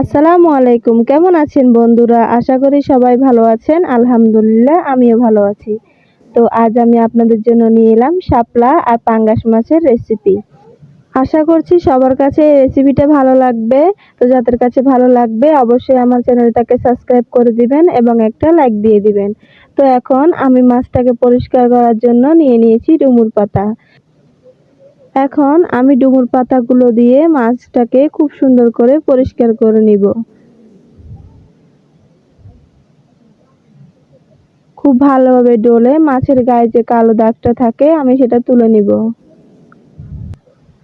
আসসালামু আলাইকুম। কেমন আছেন বন্ধুরা? আশা করি সবাই ভালো আছেন। আলহামদুলিল্লাহ, আমিও ভালো আছি। তো আজ আমি আপনাদের জন্য নিয়ে এলাম শাপলা আর পাঙ্গাস মাছের রেসিপি আশা করছি সবার কাছে এই রেসিপিটা ভালো লাগবে। তো যাদের কাছে ভালো লাগবে, অবশ্যই আমার চ্যানেলটাকে সাবস্ক্রাইব করে দিবেন এবং একটা লাইক দিয়ে দিবেন। তো এখন আমি মাছটাকে পরিষ্কার করার জন্য নিয়ে নিয়েছি ডুমুর পাতা। এখন আমি ডুমুর পাতাগুলো দিয়ে মাছটাকে খুব সুন্দর করে পরিষ্কার করে নিব। খুব ভালোভাবে ডলে মাছের গায়ে যে কালো দাগটা থাকে, আমি সেটা তুলে নিব।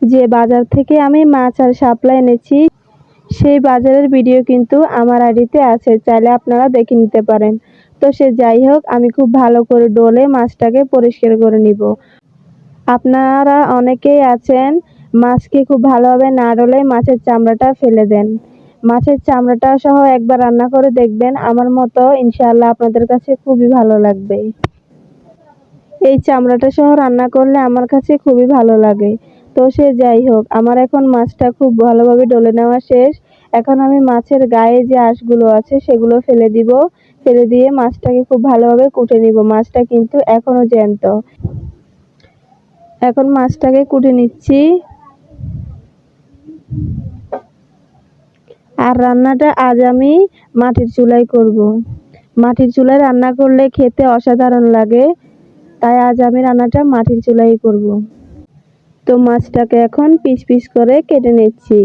যে বাজার থেকে আমি মাছ আর শাপলা এনেছি, সেই বাজারের ভিডিও কিন্তু আমার আইডিতে আছে, চাইলে আপনারা দেখে নিতে পারেন। তো সে যাই হোক, আমি খুব ভালো করে ডলে মাছটাকে পরিষ্কার করে নিব। আপনারা অনেকেই আছেন, মাছকে খুব ভালোভাবে না ডলে মাছের চামড়াটা ফেলে দেন। মাছের চামড়াটা সহ একবার রান্না করে দেখবেন, আমার মতো ইনশাআল্লাহ আপনাদের কাছে খুবই ভালো লাগবে। এই চামড়াটা সহ রান্না করলে আমার কাছে খুবই ভালো লাগে। তো সে যাই হোক, আমার এখন মাছটা খুব ভালোভাবে ডলে নেওয়া শেষ। এখন আমি মাছের গায়ে যে আঁশগুলো আছে সেগুলো ফেলে দিব। ফেলে দিয়ে মাছটাকে খুব ভালোভাবে কুটে নিব। মাছটা কিন্তু এখনও জ্যান্ত। এখন মাছটাকে কুটে নিচ্ছি আর রান্নাটা আজ আমি মাটির চুলায় করব। মাটির চুলায় রান্না করলে খেতে অসাধারণ লাগে, তাই আজ আমি রান্নাটা মাটির চুলাই করব। তো মাছটাকে এখন পিস পিস করে কেটে নিচ্ছি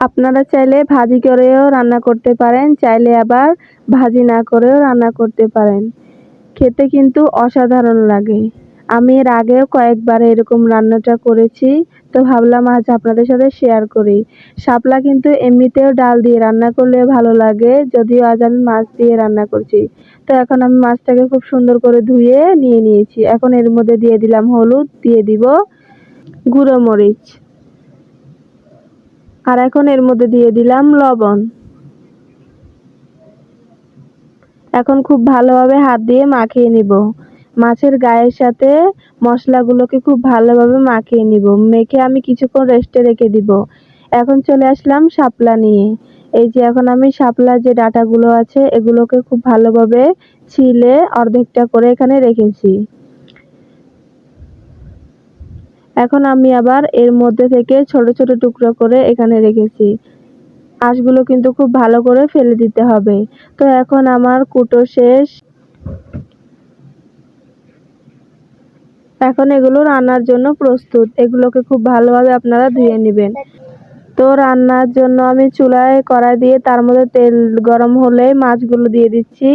আপনারা চাইলে ভাজি করেও রান্না করতে পারেন, চাইলে আবার ভাজি না করেও রান্না করতে পারেন খেতে কিন্তু অসাধারণ লাগে আমি এর আগেও কয়েকবার এরকম রান্নাটা করেছি। তো ভাবলাম আজ আপনাদের সাথে শেয়ার করি। শাপলা কিন্তু এমনিতেও ডাল দিয়ে রান্না করলে ভালো লাগে, যদিও আজ আমি মাছ দিয়ে রান্না করছি। তো এখন আমি মাছটাকে খুব সুন্দর করে ধুয়ে নিয়ে নিয়েছি। এখন এর মধ্যে দিয়ে দিলাম হলুদ, দিয়ে দিব গুঁড়ো মরিচ। আর এখন এর মধ্যে দিয়ে দিলাম লবণ। এখন খুব ভালোভাবে হাত দিয়ে মাখিয়ে নিব। মাছের গায়ের সাথে মশলাগুলোকে খুব ভালোভাবে মাখিয়ে নিব। মেখে আমি কিছুক্ষণ রেস্টে রেখে দিব। এখন চলে আসলাম শাপলা নিয়ে। এই যে এখন আমি শাপলার যে ডাটাগুলো আছে, এগুলোকে খুব ভালোভাবে ছিলে অর্ধেকটা করে এখানে রেখেছি। এখন আমি আবার এর মধ্যে থেকে ছোট ছোট টুকরো করে এখানে রেখেছি। আঁশগুলো কিন্তু খুব ভালো করে ফেলে দিতে হবে। তো এখন আমার কুটো শেষ। এখন এগুলো রান্নার জন্য প্রস্তুত। এগুলোকে খুব ভালোভাবে আপনারা ধুয়ে নেবেন। তো রান্নার জন্য আমি চুলায় কড়াই দিয়ে তার মধ্যে তেল গরম হলে মাছগুলো দিয়ে দিচ্ছি।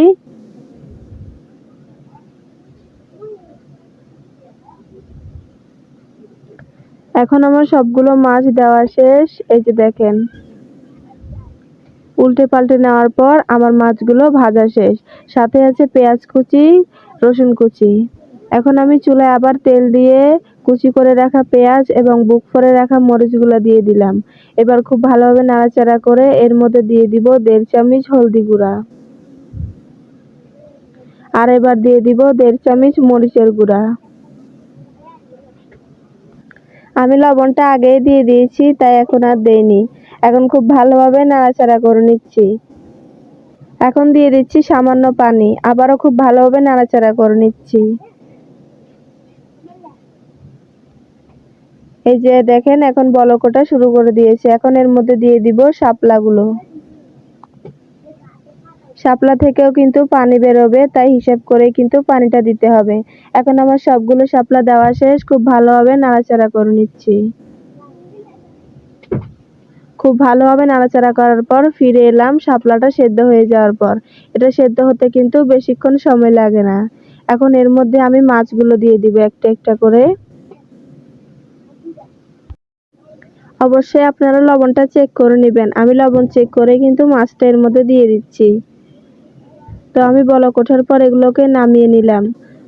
এখন আমার সবগুলো মাছ দেওয়া শেষ। এই যে দেখেন। উল্টে পাল্টে নেওয়ার পর আমার মাছগুলো ভাজা শেষ। সাথে আছে পেঁয়াজ কুচি, রসুন কুচি। এখন আমি চুলায় আবার তেল দিয়ে কুচি করে রাখা পেঁয়াজ এবং বুক করে রাখা মরিচগুলো দিয়ে দিলাম। এবার খুব ভালোভাবে নাড়াচাড়া করে এর মধ্যে দিয়ে দিব দেড় চামচ হলদি গুঁড়া। আর এবার দিয়ে দিব দেড় চামচ মরিচের গুঁড়া। আমি লবণটা আগেই দিয়ে দিয়েছি, তাই এখন আর দেইনি। এখন খুব ভালোভাবে নাড়াচাড়া করে নিচ্ছি। এখন দিয়ে দিচ্ছি সামান্য পানি। আবারও খুব ভালোভাবে নাড়াচাড়া করে নিচ্ছি। এই যে দেখেন, এখন বলকটা শুরু করে দিয়েছে। এখন এর মধ্যে দিয়ে দিব শাপলাগুলো। শাপলা থেকেও কিন্তু পানি বেরোবে, তাই হিসাব করে কিন্তু পানিটা দিতে হবে। এখন আমার সবগুলো শাপলা দেওয়া শেষ, খুব ভালোভাবে নাড়াচাড়া করে নিচ্ছি। খুব ভালোভাবে নাড়াচাড়া করার পর ফিরে এলাম, শাপলাটা সেদ্ধ হয়ে যাওয়ার পর। এটা সেদ্ধ হতে কিন্তু বেশিক্ষণ সময় লাগে না। এখন এর মধ্যে আমি মাছগুলো দিয়ে দিব একটা একটা করে। অবশ্যই আপনারা লবণটা চেক করে নেবেন। আমি লবণ চেক করে কিন্তু মাছটা এর মধ্যে দিয়ে দিচ্ছি। তো আমি বলক ওঠার পর এগুলোকে নামিয়ে নিলাম।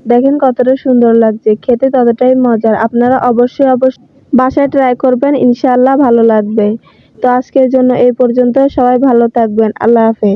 দেখেন কতটা সুন্দর লাগছে, খেতে ততটাই মজার। আপনারা অবশ্যই অবশ্যই বাসায় ট্রাই করবেন, ইনশাআল্লাহ ভালো লাগবে। তো আজকের জন্য এই পর্যন্ত, সবাই ভালো থাকবেন, আল্লাহ হাফেজ।